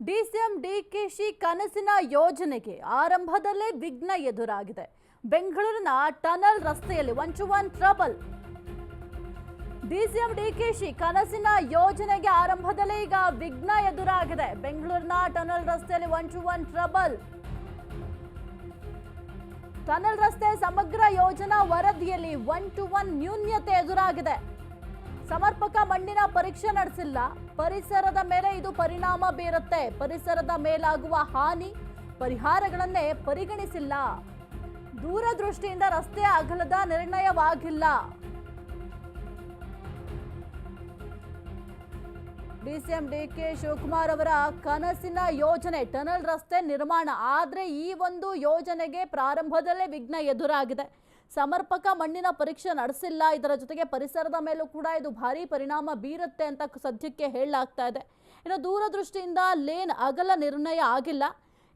DCM DKShi ಕನಸಿನ ಯೋಜನೆಗೆ ಆರಂಭದಲ್ಲೇ ವಿಘ್ನ ಎದುರಾಗಿದೆ. ಬೆಂಗಳೂರಿನ ಟನಲ್ ರಸ್ತೆಯಲ್ಲಿ one to one trouble. DCM DKShi ಕನಸಿನ ಯೋಜನೆಗೆ ಆರಂಭದಲ್ಲೇ ಈಗ ವಿಘ್ನ ಎದುರಾಗಿದೆ. ಬೆಂಗಳೂರಿನ ಟನಲ್ ರಸ್ತೆಯಲ್ಲಿ one to one trouble. Tunnel ರಸ್ತೆ ಸಮಗ್ರ ಯೋಜನಾ ವರದಿಯಲ್ಲಿ ಒನ್ ಟು ಒನ್ ನ್ಯೂನ್ಯತೆ ಎದುರಾಗಿದೆ. ಸಮರ್ಪಕ ಮಣ್ಣಿನ ಪರೀಕ್ಷೆ ನಡೆಸಿಲ್ಲ. ಪರಿಸರದ ಮೇಲೆ ಇದು ಪರಿಣಾಮ ಬೀರುತ್ತೆ. ಪರಿಸರದ ಮೇಲಾಗುವ ಹಾನಿ ಪರಿಹಾರಗಳನ್ನೇ ಪರಿಗಣಿಸಿಲ್ಲ. ದೂರದೃಷ್ಟಿಯಿಂದ ರಸ್ತೆ ಅಗಲದ ನಿರ್ಣಯವಾಗಿಲ್ಲ. ಡಿಸಿಎಂ ಡಿಕೆ ಶಿವಕುಮಾರ್ ಅವರ ಕನಸಿನ ಯೋಜನೆ, ಟನಲ್ ರಸ್ತೆ ನಿರ್ಮಾಣ. ಆದರೆ ಈ ಒಂದು ಯೋಜನೆಗೆ ಪ್ರಾರಂಭದಲ್ಲೇ ವಿಘ್ನ ಎದುರಾಗಿದೆ. ಸಮರ್ಪಕ ಮಣ್ಣಿನ ಪರೀಕ್ಷೆ ನಡೆಸಿಲ್ಲ. ಇದರ ಜೊತೆಗೆ ಪರಿಸರದ ಮೇಲೂ ಕೂಡ ಇದು ಭಾರಿ ಪರಿಣಾಮ ಬೀರುತ್ತೆ ಅಂತ ಸದ್ಯಕ್ಕೆ ಹೇಳಲಾಗ್ತಾ ಇದೆ. ಇನ್ನು ದೂರದೃಷ್ಟಿಯಿಂದ ಲೇನ್ ಅಗಲ ನಿರ್ಣಯ ಆಗಿಲ್ಲ.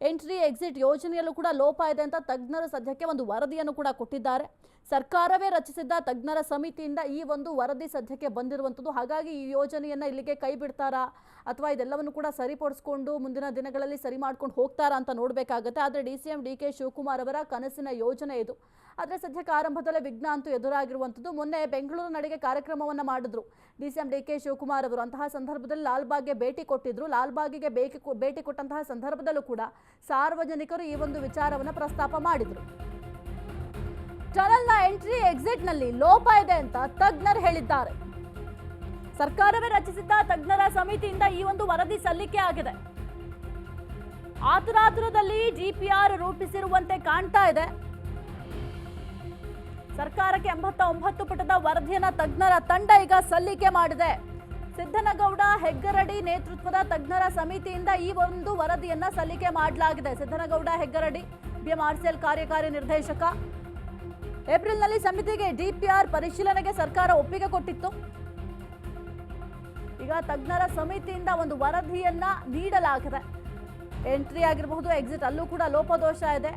ಎಂಟ್ರಿ, ಎಕ್ಸಿಟ್ ಯೋಜನೆಯಲ್ಲೂ ಕೂಡ ಲೋಪ ಇದೆ ಅಂತ ತಜ್ಞರು ಸದ್ಯಕ್ಕೆ ಒಂದು ವರದಿಯನ್ನು ಕೂಡ ಕೊಟ್ಟಿದ್ದಾರೆ. ಸರ್ಕಾರವೇ ರಚಿಸಿದ್ದ ತಜ್ಞರ ಸಮಿತಿಯಿಂದ ಈ ಒಂದು ವರದಿ ಸದ್ಯಕ್ಕೆ ಬಂದಿರುವಂಥದ್ದು. ಹಾಗಾಗಿ ಈ ಯೋಜನೆಯನ್ನು ಇಲ್ಲಿಗೆ ಕೈ ಬಿಡ್ತಾರಾ? ಅಥವಾ ಇದೆಲ್ಲವನ್ನು ಕೂಡ ಸರಿಪಡಿಸ್ಕೊಂಡು ಮುಂದಿನ ದಿನಗಳಲ್ಲಿ ಸರಿ ಮಾಡ್ಕೊಂಡು ಹೋಗ್ತಾರಾ ಅಂತ ನೋಡಬೇಕಾಗುತ್ತೆ. ಆದರೆ D C M D K Shivakumar ಅವರ ಕನಸಿನ ಯೋಜನೆ ಇದು. ಆದರೆ ಸದ್ಯಕ್ಕೆ ಆರಂಭದಲ್ಲೇ ವಿಘ್ನ ಅಂತೂ ಎದುರಾಗಿರುವಂಥದ್ದು. ಮೊನ್ನೆ ಬೆಂಗಳೂರು ನಡೆಗೆ ಕಾರ್ಯಕ್ರಮವನ್ನು ಮಾಡಿದ್ರು D C M D K Shivakumar ಅವರು. ಅಂತಹ ಸಂದರ್ಭದಲ್ಲಿ ಲಾಲ್ಬಾಗ್ಗೆ ಭೇಟಿ ಕೊಟ್ಟಿದ್ರು. ಲಾಲ್ಬಾಗಿಗೆ ಬೇಕಿ ಭೇಟಿ ಕೊಟ್ಟಂತಹ ಸಂದರ್ಭದಲ್ಲೂ ಕೂಡ ಸಾರ್ವಜನಿಕರು ಈ ಒಂದು ವಿಚಾರವನ್ನು ಪ್ರಸ್ತಾಪ ಮಾಡಿದ್ರು. ಟನಲ್ನ ಎಂಟ್ರಿ ಎಕ್ಸಿಟ್ನಲ್ಲಿ ಲೋಪ ಇದೆ ಅಂತ ತಜ್ಞರು ಹೇಳಿದ್ದಾರೆ. ಸರ್ಕಾರವೇ ರಚಿಸಿದ್ದ ತಜ್ಞರ ಸಮಿತಿಯಿಂದ ಈ ಒಂದು ವರದಿ ಸಲ್ಲಿಕೆ ಆಗಿದೆ. ಆತುರಾತುರದಲ್ಲಿ ಜಿಪಿಆರ್ ರೂಪಿಸಿರುವಂತೆ ಕಾಣ್ತಾ ಇದೆ. ಸರ್ಕಾರಕ್ಕೆ ಎಂಬತ್ತ ಒಂಬತ್ತು ಪುಟದ ವರದಿಯನ್ನ ತಜ್ಞರ ತಂಡ ಈಗ ಸಲ್ಲಿಕೆ ಮಾಡಿದೆ. ಸಿದ್ದನಗೌಡ ಹೆಗ್ಗರಡಿ ನೇತೃತ್ವದ ತಜ್ಞರ ಸಮಿತಿಯಿಂದ ಈ ಒಂದು ವರದಿಯನ್ನ ಸಲ್ಲಿಕೆ ಮಾಡಲಾಗಿದೆ. ಸಿದ್ದನಗೌಡ ಹೆಗ್ಗರಡಿ ಬಿಎಂಆರ್ಸಿಎಲ್ ಕಾರ್ಯಕಾರಿ ನಿರ್ದೇಶಕ ಏಪ್ರಿಲ್ನಲ್ಲಿ ಸಮಿತಿಗೆ ಡಿಪಿಆರ್ ಪರಿಶೀಲನೆಗೆ ಸರ್ಕಾರ ಒಪ್ಪಿಗೆ ಕೊಟ್ಟಿತ್ತು. ಈಗ ತಜ್ಞರ ಸಮಿತಿಯಿಂದ ಒಂದು ವರದಿಯನ್ನ ನೀಡಲಾಗಿದೆ. ಎಂಟ್ರಿ ಆಗಿರಬಹುದು ಎಕ್ಸಿಟ್ ಅಲ್ಲೂ ಕೂಡ ಲೋಪದೋಷ ಇದೆ.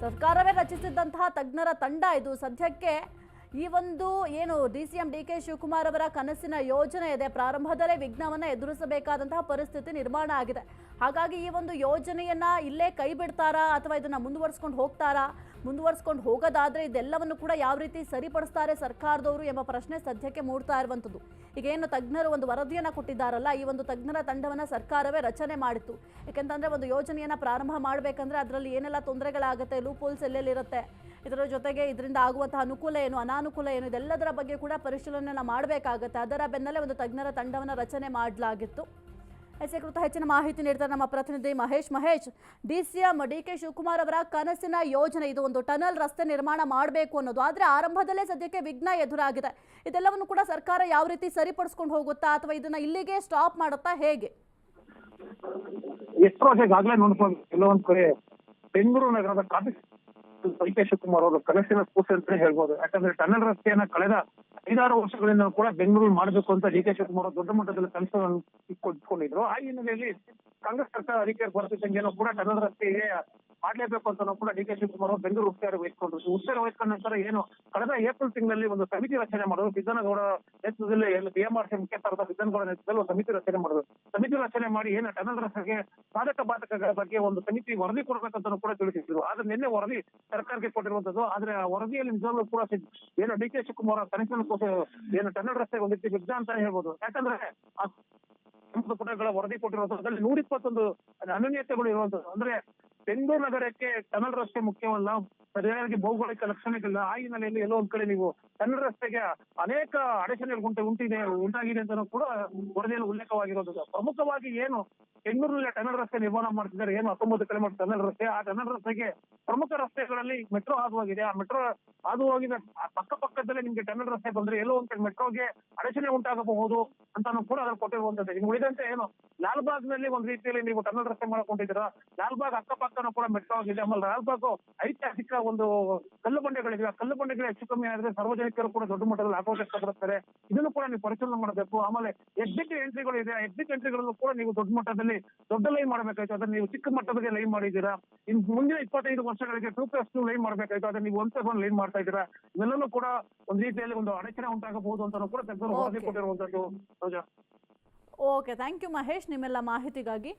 ಸರ್ಕಾರವೇ ರಚಿಸಿದ್ದಂತಹ ತಜ್ಞರ ತಂಡ ಇದು. ಸದ್ಯಕ್ಕೆ ಈ ಒಂದು ಏನು D C M D K Shivakumar ಅವರ ಕನಸಿನ ಯೋಜನೆ ಇದೆ. ಪ್ರಾರಂಭದಲ್ಲೇ ವಿಘ್ನವನ್ನು ಎದುರಿಸಬೇಕಾದಂತಹ ಪರಿಸ್ಥಿತಿ ನಿರ್ಮಾಣ ಆಗಿದೆ. ಹಾಗಾಗಿ ಈ ಒಂದು ಯೋಜನೆಯನ್ನ ಇಲ್ಲೇ ಕೈ ಬಿಡ್ತಾರಾ ಅಥವಾ ಇದನ್ನ ಮುಂದುವರ್ಸ್ಕೊಂಡು ಹೋಗ್ತಾರಾ? ಮುಂದುವರ್ಸ್ಕೊಂಡು ಹೋಗೋದಾದ್ರೆ ಇದೆಲ್ಲವನ್ನು ಕೂಡ ಯಾವ ರೀತಿ ಸರಿಪಡಿಸ್ತಾರೆ ಸರ್ಕಾರದವರು ಎಂಬ ಪ್ರಶ್ನೆ ಸದ್ಯಕ್ಕೆ ಮೂಡ್ತಾ ಇರುವಂಥದ್ದು. ಈಗ ಏನು ತಜ್ಞರು ಒಂದು ವರದಿಯನ್ನ ಕೊಟ್ಟಿದ್ದಾರಲ್ಲ, ಈ ಒಂದು ತಜ್ಞರ ತಂಡವನ್ನ ಸರ್ಕಾರವೇ ರಚನೆ ಮಾಡಿತ್ತು. ಯಾಕೆಂತಂದ್ರೆ ಒಂದು ಯೋಜನೆಯನ್ನ ಪ್ರಾರಂಭ ಮಾಡಬೇಕಂದ್ರೆ ಅದರಲ್ಲಿ ಏನೆಲ್ಲ ತೊಂದರೆಗಳಾಗುತ್ತೆ ಲೂಪೋಲ್ಸ್ ಎಲ್ಲೆಲ್ಲಿರುತ್ತೆ, ಇದರ ಜೊತೆಗೆ ಇದರಿಂದ ಆಗುವಂತಹ ಅನುಕೂಲ ಏನು, ಅನಾನುಕೂಲ ಏನು, ಇದೆಲ್ಲದರ ಬಗ್ಗೆ ಕೂಡ ಪರಿಶೀಲನೆ ಮಾಡಬೇಕಾಗುತ್ತೆ. ಅದರ ಬೆನ್ನಲ್ಲೇ ಒಂದು ತಜ್ಞರ ತಂಡವನ್ನು ರಚನೆ ಮಾಡಲಾಗಿತ್ತು. ಎಸ್ಎ ಕುರಿತು ಹೆಚ್ಚಿನ ಮಾಹಿತಿ ನೀಡ್ತಾರೆ ನಮ್ಮ ಪ್ರತಿನಿಧಿ Mahesh. Mahesh D CM D K Shivakumar ಅವರ ಕನಸಿನ ಯೋಜನೆ. ಇದು ಒಂದು ಟನಲ್ ರಸ್ತೆ ನಿರ್ಮಾಣ ಮಾಡಬೇಕು ಅನ್ನೋದು. ಆದರೆ ಆರಂಭದಲ್ಲೇ ಸದ್ಯಕ್ಕೆ ವಿಘ್ನ ಎದುರಾಗಿದೆ. ಇದೆಲ್ಲವನ್ನು ಕೂಡ ಸರ್ಕಾರ ಯಾವ ರೀತಿ ಸರಿಪಡಿಸ್ಕೊಂಡು ಹೋಗುತ್ತಾ ಅಥವಾ ಇದನ್ನ ಇಲ್ಲಿಗೆ ಸ್ಟಾಪ್ ಮಾಡುತ್ತಾ ಹೇಗೆ? ಎಷ್ಟೋ ಈಗಾಗಲೇ ನೋಡ್ಕೊಂಡು ಕೆಲವೊಂದ್ ಕಡೆ ಬೆಂಗಳೂರು ನಗರದ ಟ್ರಾಫಿಕ್ ಡಿ ಕೆ ಶಿವಕುಮಾರ್ ಅವರು ಕನಸಿನ ಕೂಸು ಅಂತಾನೆ ಹೇಳ್ಬೋದು. ಯಾಕಂದ್ರೆ ಟನಲ್ ರಸ್ತೆಯನ್ನ ಕಳೆದ ಐದಾರು ವರ್ಷಗಳಿಂದ ಕೂಡ ಬೆಂಗಳೂರು ಮಾಡಬೇಕು ಅಂತ ಡಿ ಕೆ ಶಿವಕುಮಾರ್ ದೊಡ್ಡ ಮಟ್ಟದಲ್ಲಿ ಕನಸನ್ನು ಇಟ್ಕೊಂಡಿದ್ರು. ಆ ಹಿನ್ನೆಲೆಯಲ್ಲಿ ಕಾಂಗ್ರೆಸ್ ಸರ್ಕಾರ ಅಧಿಕಾರ ಬರ್ತಿದ್ದಂಗೆ ಕೂಡ ಕನ್ನಡ ರಸ್ತೆಗೆ ಮಾಡ್ಲೇಬೇಕು ಅಂತ ಕೂಡ ಡಿ ಕೆ ಶಿವಕುಮಾರ್ ಅವರು ಬೆಂಗಳೂರು ಉತ್ತರ ವಹಿಸಿಕೊಂಡ್ರು. ಉತ್ತರ ವಹಿಸ್ಕೊಂಡ ನಂತರ ಏನು, ಕಳೆದ ಏಪ್ರಿಲ್ ತಿಂಗಳಲ್ಲಿ ಒಂದು ಸಮಿತಿ ರಚನೆ ಮಾಡೋದು ಸಿದ್ದನಗೌಡ ನೇತೃತ್ವದಲ್ಲಿ ಬಿಎಂಆರ್ಸಿ ಮುಖ್ಯಸ್ಥರಾದ ಸಿದ್ದನಗೌಡ ನೇತೃತ್ವದಲ್ಲಿ ಒಂದು ಸಮಿತಿ ರಚನೆ ಮಾಡೋದು ಸಮಿತಿ ರಚನೆ ಮಾಡಿ ಏನು, ಟನಲ್ ರಸ್ತೆಗೆ ಸಾಧಕ ಬಾಧಕಗಳ ಬಗ್ಗೆ ಒಂದು ಸಮಿತಿ ವರದಿ ಕೊಡಬೇಕಂತ ಕೂಡ ತಿಳಿಸಿದ್ರು. ಆದ್ರೆ ನಿನ್ನೆ ವರದಿ ಸರ್ಕಾರಕ್ಕೆ ಕೊಟ್ಟಿರುವಂತದ್ದು ಆದ್ರೆ ವರದಿಯಲ್ಲಿ ನಿಜವಾಗ್ಲೂ ಕೂಡ ಏನು ಡಿ ಕೆ ಶಿವಕುಮಾರ್ ತನಿಖೆ ಏನು ಟನಲ್ ರಸ್ತೆ ಒಂದು ರೀತಿ ವಿಘ್ನ ಅಂತ ಹೇಳ್ಬೋದು. ಯಾಕಂದ್ರೆ ಪುಟಗಳ ವರದಿ ಕೊಟ್ಟಿರುವಂತದ್ರಲ್ಲಿ ನೂರ ಇಪ್ಪತ್ತೊಂದು ಅನನ್ಯತೆಗಳು ಇರುವಂತದ್ದು ಅಂದ್ರೆ ಬೆಂಗಳೂರು ನಗರಕ್ಕೆ ಟನಲ್ ರಸ್ತೆ ಮುಖ್ಯವಲ್ಲ, ಸರಿಯಾಗಿ ಭೌಗೋಳಿಕ ಲಕ್ಷಣಗಳಿಲ್ಲ. ಆ ಹಿನ್ನೆಲೆಯಲ್ಲಿ ಎಲ್ಲೋ ಒಂದ್ ಕಡೆ ನೀವು ಟನಲ್ ರಸ್ತೆಗೆ ಅನೇಕ ಅಡಚಣೆಗಳು ಉಂಟು, ಉಂಟಿದೆ, ಉಂಟಾಗಿದೆ ಅಂತ ಕೂಡ ವರದಿಯಲ್ಲಿ ಉಲ್ಲೇಖವಾಗಿರೋದು. ಪ್ರಮುಖವಾಗಿ ಏನು, ಬೆಂಗಳೂರಿನಲ್ಲಿ ಟನಲ್ ರಸ್ತೆ ನಿರ್ಮಾಣ ಮಾಡ್ತಿದ್ದಾರೆ, ಏನು ಹತ್ತೊಂಬತ್ತು ಕಿಲೋಮೀಟರ್ ಟನಲ್ ರಸ್ತೆ, ಆ ಟನಲ್ ರಸ್ತೆಗೆ ಪ್ರಮುಖ ರಸ್ತೆಗಳಲ್ಲಿ ಮೆಟ್ರೋ ಹಾದು ಹೋಗಿದೆ ಆ ಮೆಟ್ರೋ ಹಾದು ಹೋಗಿದ ಪಕ್ಕ ಪಕ್ಕದಲ್ಲೇ ನಿಮ್ಗೆ ಟನಲ್ ರಸ್ತೆ ಬಂದ್ರೆ ಎಲ್ಲೋ ಒಂದ್ ಕಡೆ ಮೆಟ್ರೋಗೆ ಅಡಚಣೆ ಉಂಟಾಗಬಹುದು ಅಂತಾನು ಕೂಡ ಅದ್ರ ಕೊಟ್ಟಿರುವಂತದ್ದು ಇನ್ನು ಉಳಿದಂತೆ ಏನು ಲಾಲ್ಬಾಗ್ನಲ್ಲಿ ಒಂದ್ ರೀತಿಯಲ್ಲಿ ನೀವು ಟನಲ್ ರಸ್ತೆ ಮಾಡ್ಕೊಂಡಿದ್ದೀರಾ, ಲಾಲ್ಬಾಗ್ ಅಕ್ಕಪಕ್ಕನೂ ಕೂಡ ಮೆಟ್ಟವಾಗಿದೆ ಆಮೇಲೆ ಲಾಲ್ಬಾಗ್ ಐತಿಹಾಸಿಕ ಒಂದು ಕಲ್ಲು ಬಂಡೆಗಳಿವೆ. ಆ ಕಲ್ಲು ಬಂಡೆಗಳು ಹೆಚ್ಚು ಕಮ್ಮಿ ಆದ್ರೆ ಸಾರ್ವಜನಿಕರು ಕೂಡ ದೊಡ್ಡ ಮಟ್ಟದಲ್ಲಿ ಆಕ್ರೋಶ ವ್ಯಕ್ತಪಡಿಸ್ತಾರೆ ಇದನ್ನು ಕೂಡ ನೀವು ಪರಿಶೀಲನೆ ಮಾಡಬೇಕು. ಆಮೇಲೆ ಎಕ್ಸಿಟ್ ಎಂಟ್ರಿಗಳು ಇದೆ. ಎಕ್ಸಿಟ್ ಎಂಟ್ರಿಗಳನ್ನು ಕೂಡ ನೀವು ದೊಡ್ಡ ಮಟ್ಟದಲ್ಲಿ ದೊಡ್ಡ ಲೈನ್ ಮಾಡಬೇಕಾಯ್ತು. ಅದನ್ನ ನೀವು ಚಿಕ್ಕ ಮಟ್ಟದಲ್ಲಿ ಲೈನ್ ಮಾಡಿದ್ದೀರಾ? ಇನ್ ಮುಂದಿನ ಇಪ್ಪತ್ತೈದು ವರ್ಷಗಳಿಗೆ ಟೂ ಪ್ಲಸ್ ಟೂ ಲೈನ್ ಮಾಡಬೇಕಾಯ್ತು. ಅದನ್ನ ನೀವು ಒನ್ ಪ್ಲಸ್ ಒನ್ ಲೈನ್ ಮಾಡ್ತಾ ಇದ್ದೀರಾ? ಇವೆಲ್ಲನೂ ಕೂಡ ಒಂದ್ ರೀತಿಯಲ್ಲಿ ಒಂದು ಅಡಚಣೆ ಉಂಟಾಗಬಹುದು ಅಂತ ಕೂಡ ತಜ್ಞರು ವರದಿ Okay. ಕೊಟ್ಟಿರುವಂತದ್ದು. ಓಕೆ ಥ್ಯಾಂಕ್ ಯು ಮಹೇಶ್ ನಿಮ್ಮೆಲ್ಲ ಮಾಹಿತಿಗಾಗಿ.